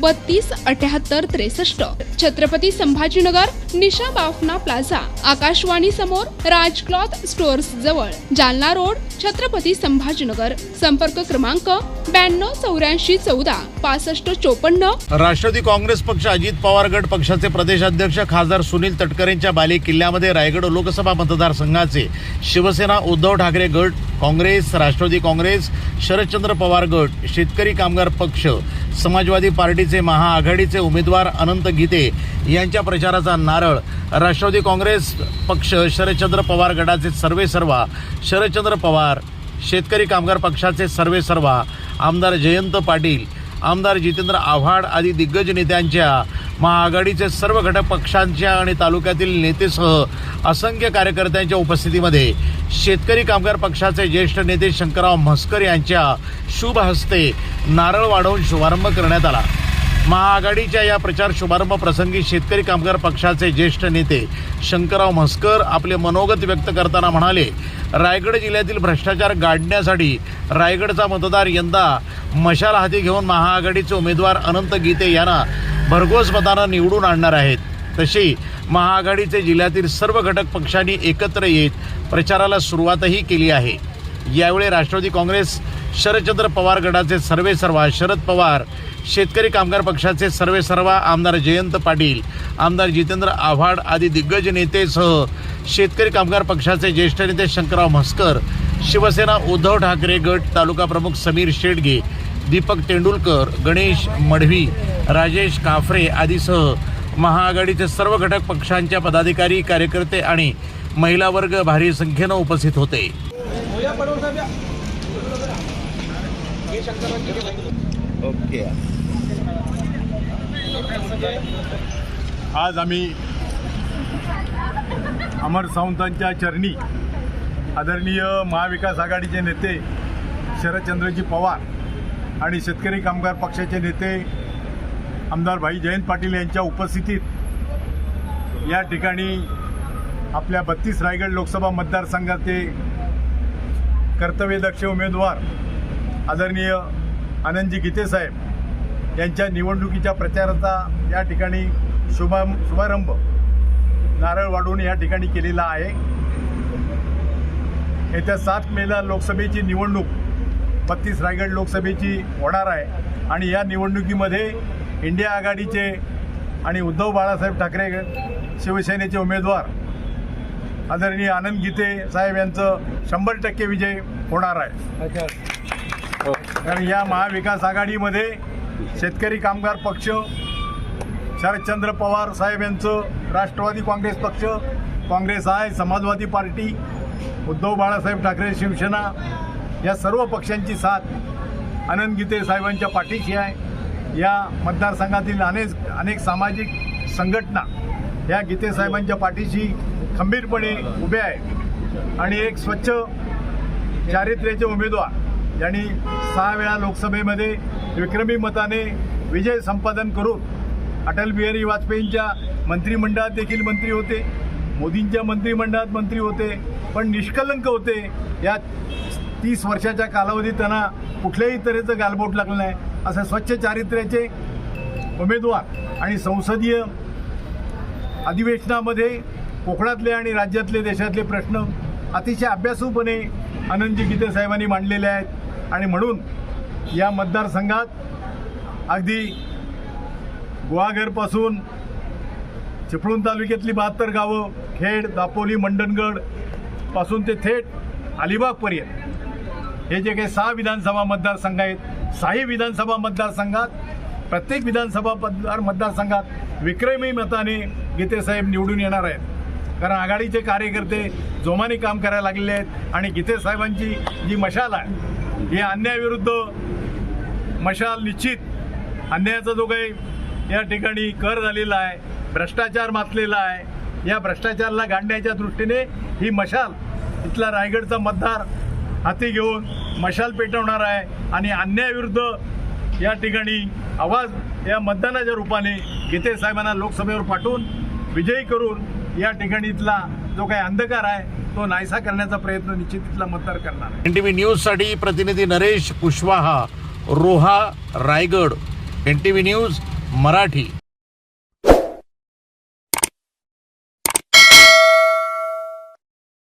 बत्तीस अठ्याहत्तर त्रेसष्ट. छत्रपती संभाजीनगर निशा बाफना प्लाझा. आकाशवाणी समोर राज क्लॉथ स्टोअर्स जवळ. जालना रोड छत्रपती संभाजीनगर. संपर्क क्रमांक ब्याण्णव चौऱ्याऐंशी चौदा पासष्ट चोपन्न. राष्ट्रवादी काँग्रेस पक्ष अजित पवार गट पक्षाचे प्रदेशाध्यक्ष खासदार सुनील तटकरेंच्या बाले किल्ल्यामध्ये रायगड लोकसभा मतदारसंघाचे शिवसेना उद्धव ठाकरे गट काँग्रेस राष्ट्रवादी काँग्रेस शरदचंद्र पवार गट शेतकरी कामगार पक्ष समाजवादी पार्टी पार्टीचे महाआघाडीचे उमेदवार अनंत गीते यांच्या प्रचाराचा नारळ. राष्ट्रवादी काँग्रेस पक्ष शरदचंद्र पवार गटाचे सर्वे सर्वा शरदचंद्र पवार शेतकरी कामगार पक्षाचे सर्वे सर्वा आमदार जयंत पाटील आमदार जितेंद्र आव्हाड आदी दिग्गज नेत्यांच्या महाआघाडीचे सर्व घटक पक्षांच्या आणि तालुक्यातील नेतेसह असंख्य कार्यकर्त्यांच्या उपस्थितीमध्ये शेतकरी कामगार पक्षाचे ज्येष्ठ नेते शंकरराव म्हस्कर यांच्या शुभ हस्ते नारळ वाढवून शुभारंभ करण्यात आला. महाआघाडीच्या या प्रचार शुभारंभ प्रसंगी शेतकरी कामगार पक्षाचे ज्येष्ठ नेते शंकरराव म्हस्कर आपले मनोगत व्यक्त करताना म्हणाले रायगड जिल्ह्यातील भ्रष्टाचार गाडण्यासाठी रायगडचा मतदार यंदा मशाल हाती घेऊन महाआघाडीचे उमेदवार अनंत गीते यांना भरघोस मतानं निवडून आणणार आहेत. तशी महाआघाडीचे जिल्ह्यातील सर्व घटक पक्षांनी एकत्र येत प्रचाराला सुरुवातही केली आहे. यावेळी राष्ट्रवादी काँग्रेस शरदचंद्र पवार गटाचे सर्वे सर्वा शरद पवार शेतकरी कामगार पक्षाचे सर्वे सर्वा आमदार जयंत पाटील आमदार जितेंद्र आव्हाड आदी दिग्गज नेतेसह शेतकरी कामगार पक्षाचे ज्येष्ठ नेते शंकरराव म्हस्कर शिवसेना उद्धव ठाकरे गट तालुका प्रमुख समीर शेडगे दीपक तेंडुलकर गणेश मढवी राजेश काफरे आदीसह महाआघाडीचे सर्व घटक पक्षांच्या पदाधिकारी कार्यकर्ते आणि महिला वर्ग भारी संख्येनं उपस्थित होते. ओके. आज आम्ही अमर सावंतांच्या चरणी आदरणीय महाविकास आघाडीचे नेते शरदचंद्रजी पवार आणि शेतकरी कामगार पक्षाचे नेते आमदार भाई जयंत पाटील यांच्या उपस्थितीत या ठिकाणी आपल्या बत्तीस रायगड लोकसभा मतदारसंघाचे कर्तव्यदक्ष उमेदवार आदरणीय आनंदजी गीते साहेब यांच्या निवडणुकीच्या प्रचाराचा या ठिकाणी शुभा शुभारंभ नारळ वाढून या ठिकाणी केलेला आहे. येत्या सात मेला लोकसभेची निवडणूक बत्तीस रायगड लोकसभेची होणार आहे आणि या निवडणुकीमध्ये इंडिया आघाडीचे आणि उद्धव बाळासाहेब ठाकरे शिवसेनेचे उमेदवार आदरणीय आनंद गीते साहेब यांचं शंभर टक्के विजय होणार आहे. कारण या महाविकास आघाडीमध्ये शेतकरी कामगार पक्ष शरदचंद्र पवार साहेब यांचं राष्ट्रवादी काँग्रेस पक्ष काँग्रेस आहे समाजवादी पार्टी उद्धव बाळासाहेब ठाकरे शिवसेना या सर्व पक्षांची साथ आनंद गीते साहेबांच्या पाठीशी आहे. या मतदारसंघातील अनेक अनेक सामाजिक संघटना या गीते साहेबांच्या पाठीशी खंबीरपणे उभ्या आहे आणि एक स्वच्छ चारित्र्याचे उमेदवार यांनी सहा वेळा लोकसभेमध्ये विक्रमी मताने विजय संपादन करून अटल बिहारी वाजपेयींच्या मंत्रिमंडळात देखील मंत्री होते मोदींच्या मंत्रिमंडळात मंत्री होते पण निष्कलंक होते. या तीस वर्षाच्या कालावधीत त्यांना कुठल्याही तऱ्हेचं गालबोट लागलं नाही. असं स्वच्छ चारित्र्याचे उमेदवार आणि संसदीय अधिवेशनामध्ये कोकणातले आणि राज्यातले देशातले प्रश्न अतिशय अभ्यासूपणे आनंदजी गीते साहेबांनी मांडलेले आहेत. आणि म्हणून या मतदारसंघात अगदी गुहागरपासून चिपळूण तालुक्यातली बहात्तर गावं खेड दापोली मंडणगडपासून ते थेट अलिबागपर्यंत हे जे काही सहा विधानसभा मतदारसंघ आहेत सहाही विधानसभा मतदारसंघात प्रत्येक विधानसभा मतदार मतदारसंघात विक्रमी मताने गीतेसाहेब निवडून येणार आहेत. कारण आघाडीचे कार्यकर्ते जोमाने काम करायला लागलेले आहेत आणि गीतेसाहेबांची जी मशाल आहे ही अन्यायाविरुद्ध मशाल निश्चित अन्यायाचा जो काही या ठिकाणी कर झालेला आहे भ्रष्टाचार मातलेला आहे या भ्रष्टाचाराला गाडण्याच्या दृष्टीने ही मशाल इथला रायगडचा मतदार हाती घेऊन मशाल पेटवणार आहे आणि अन्यायाविरुद्ध या ठिकाणी आवाज या मतदानाच्या रूपाने गीते साहेबांना लोकसभेवर पाठवून विजयी करून या ठिकाणी इथला जो काही अंधकार आहे तो नाहीसा करण्याचा प्रयत्न निश्चित तिथला मतदार करणार. एन टी व्ही न्यूजसाठी प्रतिनिधी Naresh Kushwaha Roha Raigad. N T V news Marathi.